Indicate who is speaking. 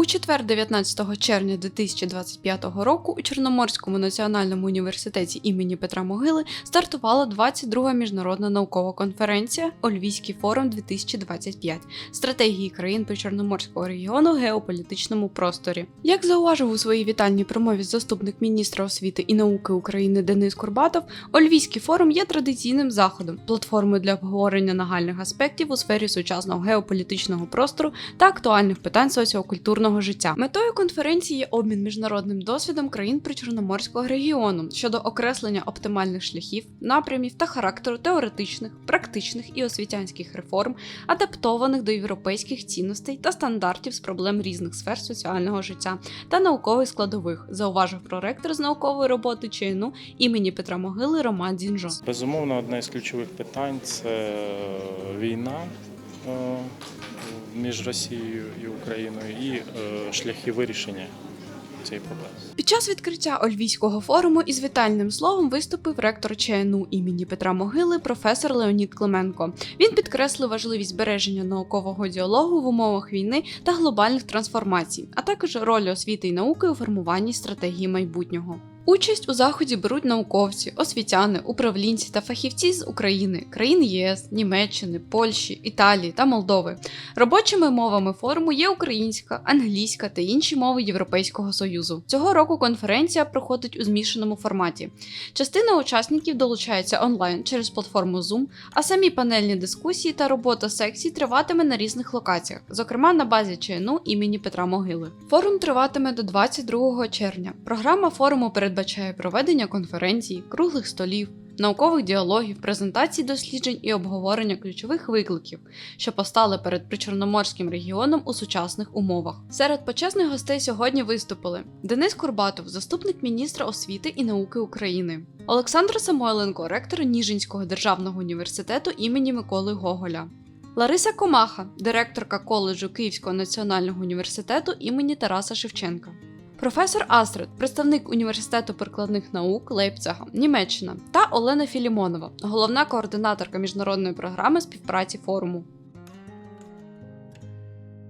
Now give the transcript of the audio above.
Speaker 1: У четвер, 19 червня 2025 року, у Чорноморському національному університеті імені Петра Могили стартувала 22-га міжнародна наукова конференція Ольвійський форум 2025 стратегії країн Причорноморського регіону в геополітичному просторі. Як зауважив у своїй вітальній промові заступник міністра освіти і науки України Денис Курбатов, Ольвійський форум є традиційним заходом, платформою для обговорення нагальних аспектів у сфері сучасного геополітичного простору та актуальних питань соціокультурного життя. Метою конференції є обмін міжнародним досвідом країн Причорноморського регіону щодо окреслення оптимальних шляхів, напрямів та характеру теоретичних, практичних і освітянських реформ, адаптованих до європейських цінностей та стандартів з проблем різних сфер соціального життя та наукових складових, зауважив проректор з наукової роботи ЧНУ імені Петра Могили Роман Дзінжо.
Speaker 2: Безумовно, одне з ключових питань це війна е, між Росією і Україною і е, шляхи вирішення цієї проблеми.
Speaker 1: Під час відкриття Ольвійського форуму із вітальним словом виступив ректор ЧНУ імені Петра Могили, професор Леонід Клименко. Він підкреслив важливість збереження наукового діалогу в умовах війни та глобальних трансформацій, а також роль освіти і науки у формуванні стратегії майбутнього. Участь у заході беруть науковці, освітяни, управлінці та фахівці з України, країн ЄС, Німеччини, Польщі, Італії та Молдови. Робочими мовами форуму є українська, англійська та інші мови Європейського союзу. Цього року конференція проходить у змішаному форматі. Частина учасників долучається онлайн через платформу Zoom, а самі панельні дискусії та робота секцій триватиме на різних локаціях, зокрема на базі ЧНУ імені Петра Могили. Форум триватиме до 22 червня. Програма форуму передбачає проведення конференцій, круглих столів. Наукових діалогів, презентацій досліджень і обговорення ключових викликів, що постали перед причорноморським регіоном у сучасних умовах. Серед почесних гостей сьогодні виступили Денис Курбатов, заступник міністра освіти і науки України, Олександр Самойленко, ректор Ніжинського державного університету імені Миколи Гоголя. Лариса Комаха, директорка коледжу Київського національного університету імені Тараса Шевченка. Професор Астрид, представник університету прикладних наук Лейпцига, Німеччина, та Олена Філімонова, головна координаторка міжнародної програми співпраці форуму.